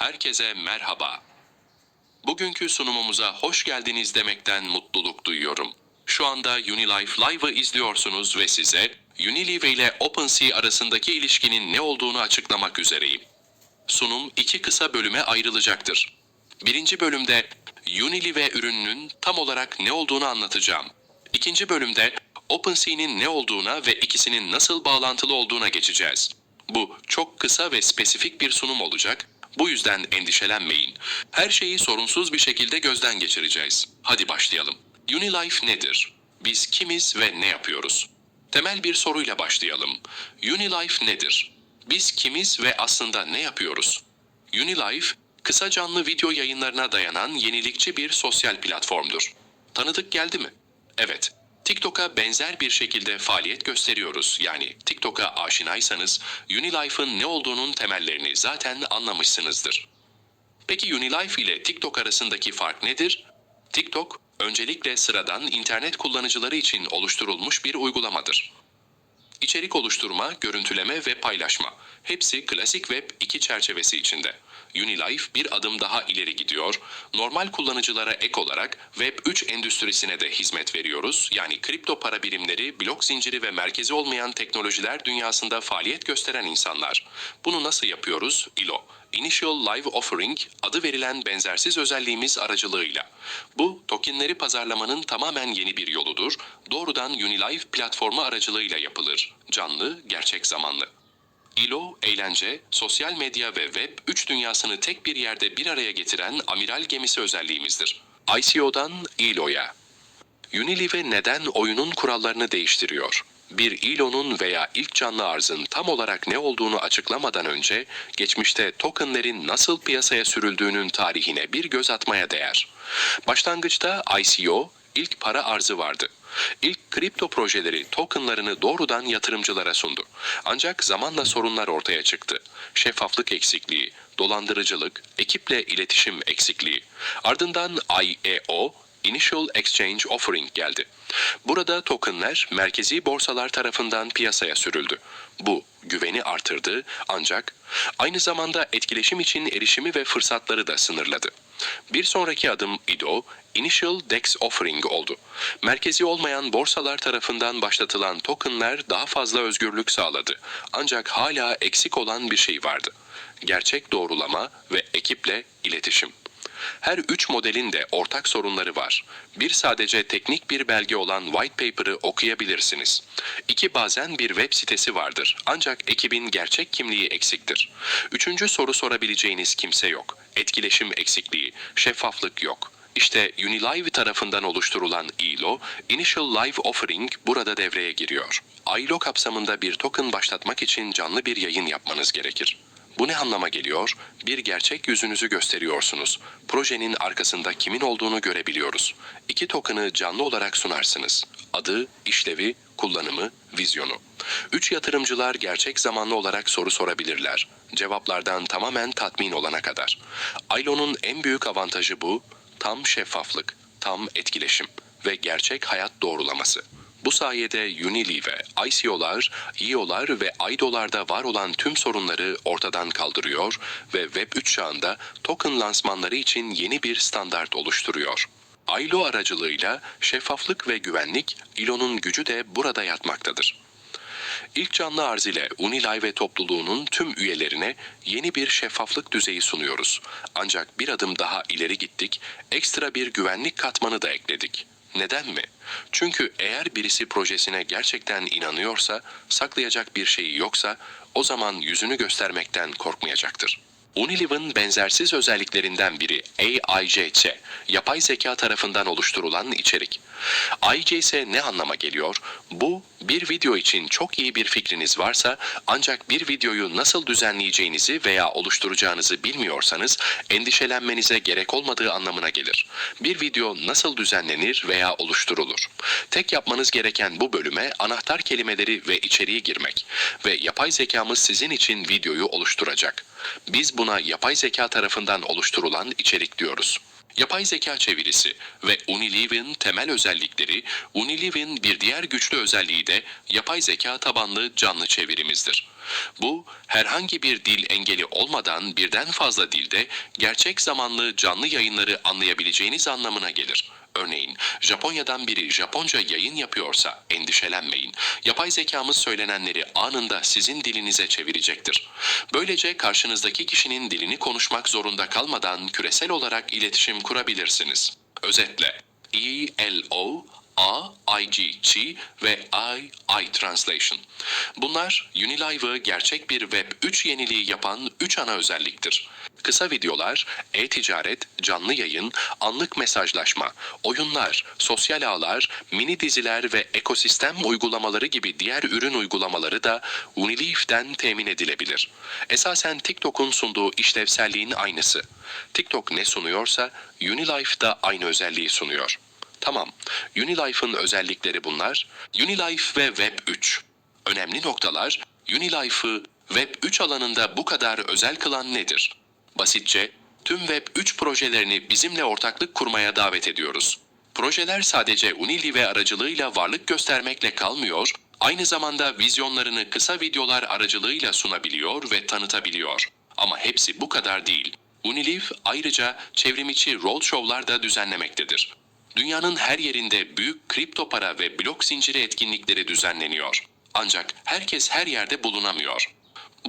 Herkese merhaba. Bugünkü sunumumuza hoş geldiniz demekten mutluluk duyuyorum. Şu anda Unilife Live'ı izliyorsunuz ve size Unilive ile OpenSea arasındaki ilişkinin ne olduğunu açıklamak üzereyim. Sunum iki kısa bölüme ayrılacaktır. Birinci bölümde Unilive ürününün tam olarak ne olduğunu anlatacağım. İkinci bölümde OpenSea'nin ne olduğuna ve ikisinin nasıl bağlantılı olduğuna geçeceğiz. Bu çok kısa ve spesifik bir sunum olacak. Bu yüzden endişelenmeyin. Her şeyi sorunsuz bir şekilde gözden geçireceğiz. Hadi başlayalım. Unilife nedir? Biz kimiz ve ne yapıyoruz? Temel bir soruyla başlayalım. Unilife nedir? Biz kimiz ve aslında ne yapıyoruz? Unilife, kısa canlı video yayınlarına dayanan yenilikçi bir sosyal platformdur. Tanıdık geldi mi? Evet. TikTok'a benzer bir şekilde faaliyet gösteriyoruz. Yani TikTok'a aşinaysanız Unilife'ın ne olduğunun temellerini zaten anlamışsınızdır. Peki Unilife ile TikTok arasındaki fark nedir? TikTok, öncelikle sıradan internet kullanıcıları için oluşturulmuş bir uygulamadır. İçerik oluşturma, görüntüleme ve paylaşma. Hepsi klasik Web 2 çerçevesi içinde. Unilife bir adım daha ileri gidiyor. Normal kullanıcılara ek olarak Web 3 endüstrisine de hizmet veriyoruz. Yani kripto para birimleri, blok zinciri ve merkezi olmayan teknolojiler dünyasında faaliyet gösteren insanlar. Bunu nasıl yapıyoruz? ILO. Initial Live Offering adı verilen benzersiz özelliğimiz aracılığıyla. Bu tokenleri pazarlamanın tamamen yeni bir yoludur. Doğrudan Unilive platformu aracılığıyla yapılır. Canlı, gerçek zamanlı. ILO, eğlence, sosyal medya ve web 3 dünyasını tek bir yerde bir araya getiren amiral gemisi özelliğimizdir. ICO'dan ILO'ya. Unilive neden oyunun kurallarını değiştiriyor? Bir ILO'nun veya ilk canlı arzın tam olarak ne olduğunu açıklamadan önce, geçmişte tokenlerin nasıl piyasaya sürüldüğünün tarihine bir göz atmaya değer. Başlangıçta ICO, ilk para arzı vardı. İlk kripto projeleri tokenlarını doğrudan yatırımcılara sundu. Ancak zamanla sorunlar ortaya çıktı. Şeffaflık eksikliği, dolandırıcılık, ekiple iletişim eksikliği. Ardından IEO, Initial Exchange Offering geldi. Burada tokenler merkezi borsalar tarafından piyasaya sürüldü. Bu güveni artırdı ancak aynı zamanda etkileşim için erişimi ve fırsatları da sınırladı. Bir sonraki adım IDO, Initial DEX Offering oldu. Merkezi olmayan borsalar tarafından başlatılan tokenler daha fazla özgürlük sağladı. Ancak hala eksik olan bir şey vardı. Gerçek doğrulama ve ekiple iletişim. Her üç modelin de ortak sorunları var. Bir sadece teknik bir belge olan white paper'ı okuyabilirsiniz. İki bazen bir web sitesi vardır ancak ekibin gerçek kimliği eksiktir. Üçüncü soru sorabileceğiniz kimse yok. Etkileşim eksikliği, şeffaflık yok. İşte Unilive tarafından oluşturulan ILO, Initial Live Offering burada devreye giriyor. ILO kapsamında bir token başlatmak için canlı bir yayın yapmanız gerekir. Bu ne anlama geliyor? Bir gerçek yüzünüzü gösteriyorsunuz. Projenin arkasında kimin olduğunu görebiliyoruz. İki token'ı canlı olarak sunarsınız. Adı, işlevi, kullanımı, vizyonu. Üç yatırımcılar gerçek zamanlı olarak soru sorabilirler. Cevaplardan tamamen tatmin olana kadar. ILO'nun en büyük avantajı bu, tam şeffaflık, tam etkileşim ve gerçek hayat doğrulaması. Bu sayede Unilive, ICO'lar, IO'lar ve IDO'larda var olan tüm sorunları ortadan kaldırıyor ve Web3 çağında token lansmanları için yeni bir standart oluşturuyor. ILO aracılığıyla şeffaflık ve güvenlik, ILO'nun gücü de burada yatmaktadır. İlk canlı arz ile Unilive topluluğunun tüm üyelerine yeni bir şeffaflık düzeyi sunuyoruz. Ancak bir adım daha ileri gittik, ekstra bir güvenlik katmanı da ekledik. Neden mi? Çünkü eğer birisi projesine gerçekten inanıyorsa, saklayacak bir şeyi yoksa, o zaman yüzünü göstermekten korkmayacaktır. Unilive'ın benzersiz özelliklerinden biri AIJC, yapay zeka tarafından oluşturulan içerik. AIJC ne anlama geliyor? Bu, bir video için çok iyi bir fikriniz varsa ancak bir videoyu nasıl düzenleyeceğinizi veya oluşturacağınızı bilmiyorsanız endişelenmenize gerek olmadığı anlamına gelir. Bir video nasıl düzenlenir veya oluşturulur? Tek yapmanız gereken bu bölüme anahtar kelimeleri ve içeriği girmek ve yapay zekamız sizin için videoyu oluşturacak. Biz buna yapay zeka tarafından oluşturulan içerik diyoruz. Yapay zeka çevirisi ve Unilive'in temel özellikleri, Unilive'in bir diğer güçlü özelliği de yapay zeka tabanlı canlı çevirimizdir. Bu, herhangi bir dil engeli olmadan birden fazla dilde gerçek zamanlı canlı yayınları anlayabileceğiniz anlamına gelir. Örneğin Japonya'dan biri Japonca yayın yapıyorsa endişelenmeyin. Yapay zekamız söylenenleri anında sizin dilinize çevirecektir. Böylece karşınızdaki kişinin dilini konuşmak zorunda kalmadan küresel olarak iletişim kurabilirsiniz. Özetle ELO, A, IGG ve I, I Translation. Bunlar Unilive'ı gerçek bir Web 3 yeniliği yapan 3 ana özelliktir. Kısa videolar, e-ticaret, canlı yayın, anlık mesajlaşma, oyunlar, sosyal ağlar, mini diziler ve ekosistem uygulamaları gibi diğer ürün uygulamaları da Unileve'den temin edilebilir. Esasen TikTok'un sunduğu işlevselliğin aynısı. TikTok ne sunuyorsa Unilife da aynı özelliği sunuyor. Tamam, Unilife'ın özellikleri bunlar. Unilife ve Web 3. Önemli noktalar, Unilife'ı Web 3 alanında bu kadar özel kılan nedir? Basitçe, tüm Web 3 projelerini bizimle ortaklık kurmaya davet ediyoruz. Projeler sadece Unilive aracılığıyla varlık göstermekle kalmıyor, aynı zamanda vizyonlarını kısa videolar aracılığıyla sunabiliyor ve tanıtabiliyor. Ama hepsi bu kadar değil. Unilive ayrıca çevrimiçi roadshow'lar da düzenlemektedir. Dünyanın her yerinde büyük kripto para ve blok zinciri etkinlikleri düzenleniyor. Ancak herkes her yerde bulunamıyor.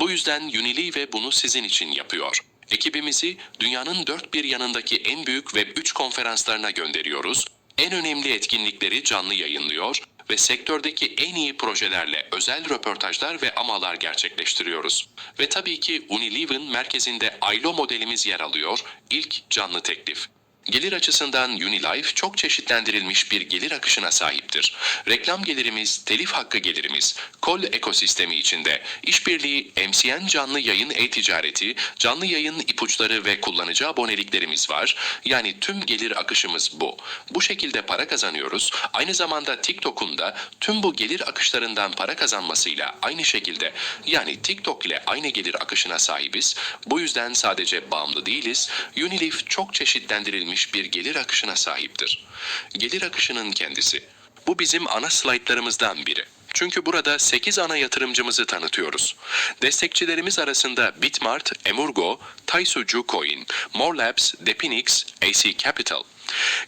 Bu yüzden Unilive bunu sizin için yapıyor. Ekibimizi dünyanın dört bir yanındaki en büyük Web 3 konferanslarına gönderiyoruz. En önemli etkinlikleri canlı yayınlıyor ve sektördeki en iyi projelerle özel röportajlar ve amalar gerçekleştiriyoruz. Ve tabii ki Unilever'ın merkezinde ILO modelimiz yer alıyor, ilk canlı teklif. Gelir açısından Unilife çok çeşitlendirilmiş bir gelir akışına sahiptir. Reklam gelirimiz, telif hakkı gelirimiz, kol ekosistemi içinde işbirliği, MCN canlı yayın e-ticareti, canlı yayın ipuçları ve kullanıcı aboneliklerimiz var. Yani tüm gelir akışımız bu. Bu şekilde para kazanıyoruz. Aynı zamanda TikTok'un da tüm bu gelir akışlarından para kazanmasıyla aynı şekilde yani TikTok ile aynı gelir akışına sahibiz. Bu yüzden sadece bağımlı değiliz. Unilife çok çeşitlendirilmiş bir gelir akışına sahiptir. Gelir akışının kendisi. Bu bizim ana slaytlarımızdan biri. Çünkü burada 8 ana yatırımcımızı tanıtıyoruz. Destekçilerimiz arasında Bitmart, Emurgo, Taisuju Coin, Morlabs, Depinix, AC Capital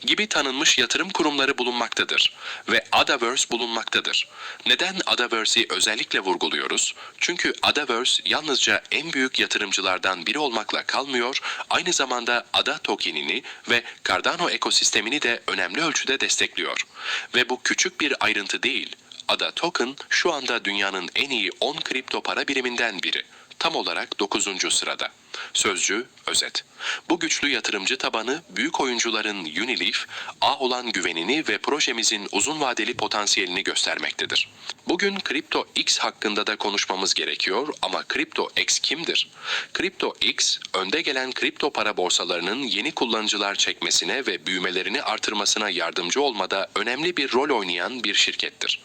gibi tanınmış yatırım kurumları bulunmaktadır ve Adaverse bulunmaktadır. Neden Adaverse'i özellikle vurguluyoruz? Çünkü Adaverse yalnızca en büyük yatırımcılardan biri olmakla kalmıyor, aynı zamanda Ada tokenini ve Cardano ekosistemini de önemli ölçüde destekliyor. Ve bu küçük bir ayrıntı değil. ADA Token şu anda dünyanın en iyi 10 kripto para biriminden biri. Tam olarak 9. sırada. Sözcü, özet. Bu güçlü yatırımcı tabanı büyük oyuncuların Unileaf, ağ olan güvenini ve projemizin uzun vadeli potansiyelini göstermektedir. Bugün Crypto X hakkında da konuşmamız gerekiyor ama Crypto X kimdir? Crypto X, önde gelen kripto para borsalarının yeni kullanıcılar çekmesine ve büyümelerini artırmasına yardımcı olmada önemli bir rol oynayan bir şirkettir.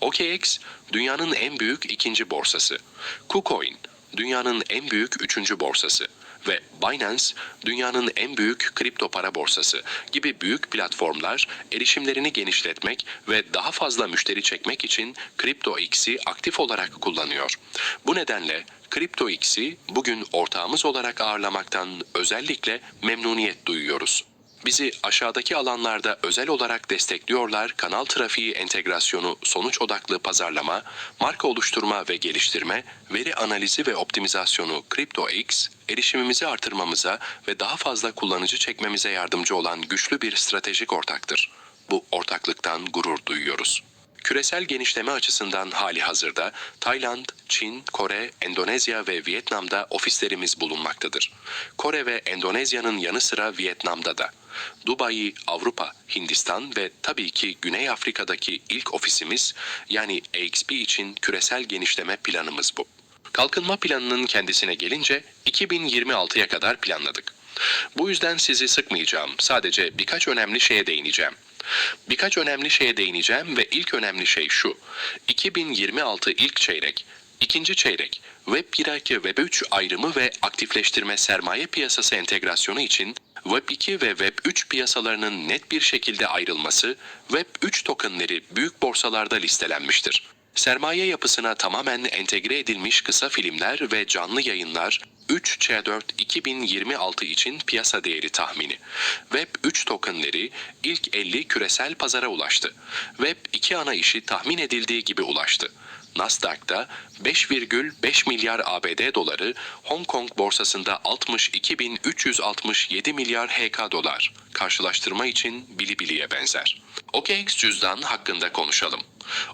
OKX, dünyanın en büyük ikinci borsası. KuCoin, dünyanın en büyük üçüncü borsası ve Binance dünyanın en büyük kripto para borsası gibi büyük platformlar erişimlerini genişletmek ve daha fazla müşteri çekmek için CryptoX'i aktif olarak kullanıyor. Bu nedenle CryptoX'i bugün ortağımız olarak ağırlamaktan özellikle memnuniyet duyuyoruz. Bizi aşağıdaki alanlarda özel olarak destekliyorlar. Kanal trafiği entegrasyonu, sonuç odaklı pazarlama, marka oluşturma ve geliştirme, veri analizi ve optimizasyonu CryptoX, erişimimizi artırmamıza ve daha fazla kullanıcı çekmemize yardımcı olan güçlü bir stratejik ortaktır. Bu ortaklıktan gurur duyuyoruz. Küresel genişleme açısından hali hazırda Tayland, Çin, Kore, Endonezya ve Vietnam'da ofislerimiz bulunmaktadır. Kore ve Endonezya'nın yanı sıra Vietnam'da da. Dubai, Avrupa, Hindistan ve tabii ki Güney Afrika'daki ilk ofisimiz yani AXP için küresel genişleme planımız bu. Kalkınma planının kendisine gelince 2026'ya kadar planladık. Bu yüzden sizi sıkmayacağım. Sadece birkaç önemli şeye değineceğim. Birkaç önemli şeye değineceğim ve ilk önemli şey şu. 2026 ilk çeyrek, ikinci çeyrek, Web 1.2 Web 3 ayrımı ve aktifleştirme sermaye piyasası entegrasyonu için Web 2 ve Web 3 piyasalarının net bir şekilde ayrılması, Web 3 tokenleri büyük borsalarda listelenmiştir. Sermaye yapısına tamamen entegre edilmiş kısa filmler ve canlı yayınlar 3C4 2026 için piyasa değeri tahmini. Web 3 tokenleri ilk 50 küresel pazara ulaştı. Web 2 ana işi tahmin edildiği gibi ulaştı. Nasdaq'ta 5,5 milyar ABD doları, Hong Kong borsasında 62.367 milyar HK dolar. Karşılaştırma için Bilibili'ye benzer. OKX cüzdan hakkında konuşalım.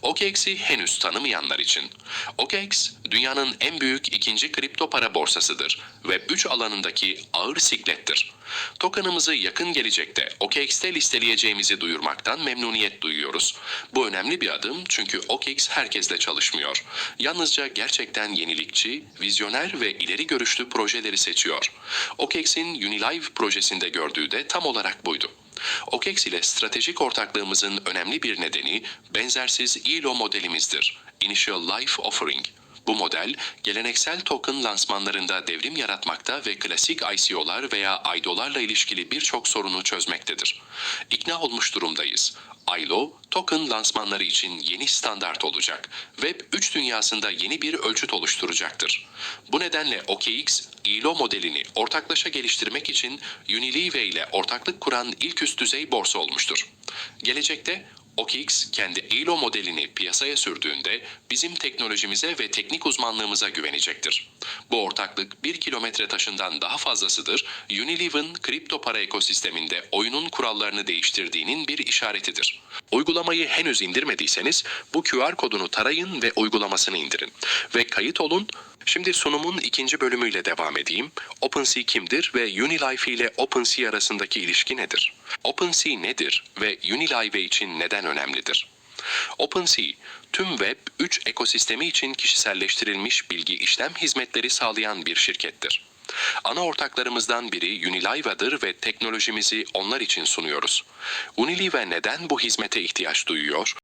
OKX'i henüz tanımayanlar için. OKX, dünyanın en büyük ikinci kripto para borsasıdır ve 3 alanındaki ağır siklettir. Tokenımızı yakın gelecekte OKX'te listeleyeceğimizi duyurmaktan memnuniyet duyuyoruz. Bu önemli bir adım çünkü OKX herkesle çalışmıyor. Yalnızca gerçekten yenilikçi, vizyoner ve ileri görüşlü projeleri seçiyor. OKX'in Unilive projesinde gördüğü de tam olarak buydu. OKEX ile stratejik ortaklığımızın önemli bir nedeni benzersiz ILO modelimizdir. Initial Life Offering. Bu model, geleneksel token lansmanlarında devrim yaratmakta ve klasik ICO'lar veya IDO'larla ilişkili birçok sorunu çözmektedir. İkna olmuş durumdayız. ILO, token lansmanları için yeni standart olacak. Web 3 dünyasında yeni bir ölçüt oluşturacaktır. Bu nedenle OKX, ILO modelini ortaklaşa geliştirmek için Unilive ile ortaklık kuran ilk üst düzey borsa olmuştur. Gelecekte OKX kendi ILO modelini piyasaya sürdüğünde bizim teknolojimize ve teknik uzmanlığımıza güvenecektir. Bu ortaklık bir kilometre taşından daha fazlasıdır. Unilive'ın kripto para ekosisteminde oyunun kurallarını değiştirdiğinin bir işaretidir. Uygulamayı henüz indirmediyseniz bu QR kodunu tarayın ve uygulamasını indirin. Ve kayıt olun. Şimdi sunumun ikinci bölümüyle devam edeyim. OpenSea kimdir ve Unilife ile OpenSea arasındaki ilişki nedir? OpenSea nedir ve Unilive için neden önemlidir? OpenSea, tüm Web 3 ekosistemi için kişiselleştirilmiş bilgi işlem hizmetleri sağlayan bir şirkettir. Ana ortaklarımızdan biri Unilive'dır ve teknolojimizi onlar için sunuyoruz. Unilive neden bu hizmete ihtiyaç duyuyor?